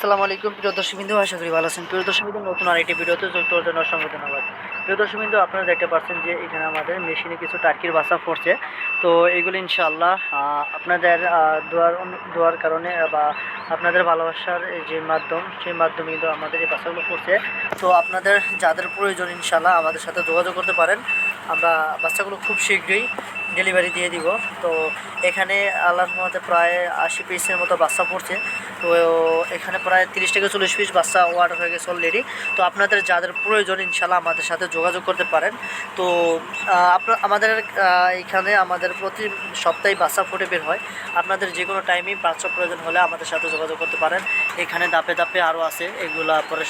আসসালামু আলাইকুম, প্রিয় দর্শক বিন্দু আশা করি ভালো আছেন। প্রিয় দর্শকবিন্দু, নতুন আরেকটি ভিডিওতে যুক্ত জন্য অসংখ্য ধন্যবাদ। প্রিয় দর্শকবিন্দু, আপনারা দেখতে পাচ্ছেন যে এখানে আমাদের মেশিনে কিছু টার্কির বাসা পড়ছে। তো এগুলো ইনশাআল্লাহ আপনাদের দোয়ার দোয়ার কারণে বা আপনাদের ভালোবাসার যে মাধ্যম, সেই মাধ্যমে কিন্তু আমাদের এই বাসাগুলো পড়ছে। তো আপনাদের যাদের প্রয়োজন ইনশাআল্লাহ আমাদের সাথে যোগাযোগ করতে পারেন। আমরা বাচ্চাগুলো খুব শীঘ্রই ডেলিভারি দিয়ে দিব। তো এখানে আল্লাহর মধ্যে প্রায় আশি পিসের মতো বাচ্চা পড়ছে। তো এখানে প্রায় তিরিশ থেকে চল্লিশ পিস বাচ্চা অর্ডার হয়ে গেছে অলরেডি তো আপনাদের যাদের প্রয়োজন ইনশাল্লাহ আমাদের সাথে যোগাযোগ করতে পারেন। তো আপনার, আমাদের এখানে আমাদের প্রতি সপ্তাহে বাচ্চা ফুটে বের হয়। আপনাদের যে কোনো টাইমেই বাচ্চা প্রয়োজন হলে আমাদের সাথে যোগাযোগ করতে পারেন। এখানে দাপে দাপে আরও আছে, এগুলা পরে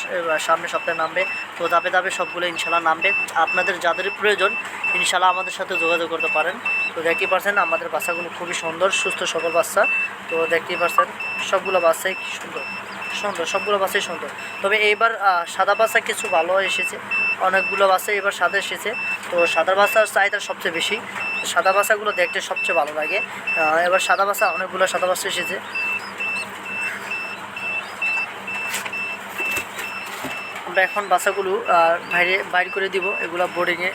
সামনে সপ্তাহে নামবে। তো দাপে দাপে সবগুলো ইনশাল্লাহ নামবে। আপনাদের যাদের প্রয়োজন ইনশাল্লাহ আমাদের সাথে যোগাযোগ করতে পারেন। তো দেখতেই পারছেন, আমাদের বাচ্চাগুলো খুবই সুন্দর, সুস্থ সকল বাচ্চা তো দেখতেই পারছেন, সবগুলো বাচ্চাই কি সুন্দর। সুন্দর, সবগুলো বাচ্চাই সুন্দর। তবে এইবার সাদা বাসা কিছু ভালো এসেছে। অনেকগুলো বাচ্চা এবার সাদা এসেছে। তো সাদা বাসার চাহিদা সবচেয়ে বেশি। সাদা বাসাগুলো দেখতে সবচেয়ে ভালো লাগে। এবার সাদা বাসা, অনেকগুলো সাদা বাসা এসেছে। আমরা এখন বাসাগুলো বাইরে, বাইর করে দিব। এগুলো বোর্ডিংয়ে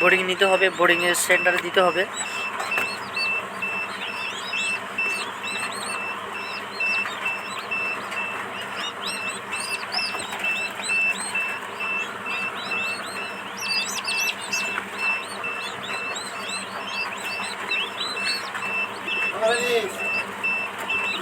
বোর্ডিং নিতে হবে বোর্ডিংয়ের সেন্টারে দিতে হবে।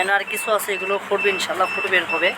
এখানে আর কিছু আছে এগুলো ফুটবে ইনশাল্লাহ ফুটবে হবে।